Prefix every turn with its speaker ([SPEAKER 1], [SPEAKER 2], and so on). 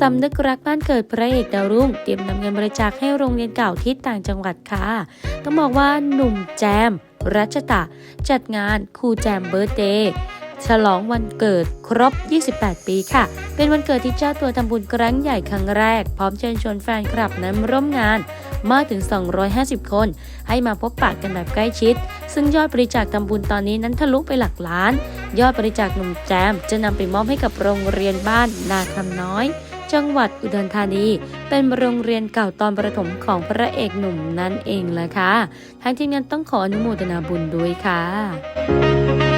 [SPEAKER 1] สำนึกรักบ้านเกิดพระเอกดาวรุ่ง เตรียมนำเงินบริจาคให้โรงเรียนเก่าที่ต่างจังหวัดค่ะ ต้องบอกว่าหนุ่มแจม รัชตะ จัดงานครูแจมเบิร์เดย์ฉลองวันเกิดครบ 28 ปีค่ะ เป็นวันเกิดที่เจ้าตัวทำบุญครั้งใหญ่ครั้งแรก พร้อมเชิญชวนแฟนคลับนั้นร่วมงาน มากถึง 250 คน ให้มาพบปะกันแบบใกล้ชิด ซึ่งยอดบริจาคทำบุญตอนนี้นั้นทะลุไปหลักล้าน ยอดบริจาคหนุ่มแจม จะนำไปมอบให้กับโรงเรียนบ้านนาคำน้อย จังหวัดอุดรธานี เป็นโรงเรียนเก่าตอนประถมของพระเอกหนุ่มนั่นเองละค่ะทางทีมงานต้องขออนุโมทนาบุญด้วยค่ะ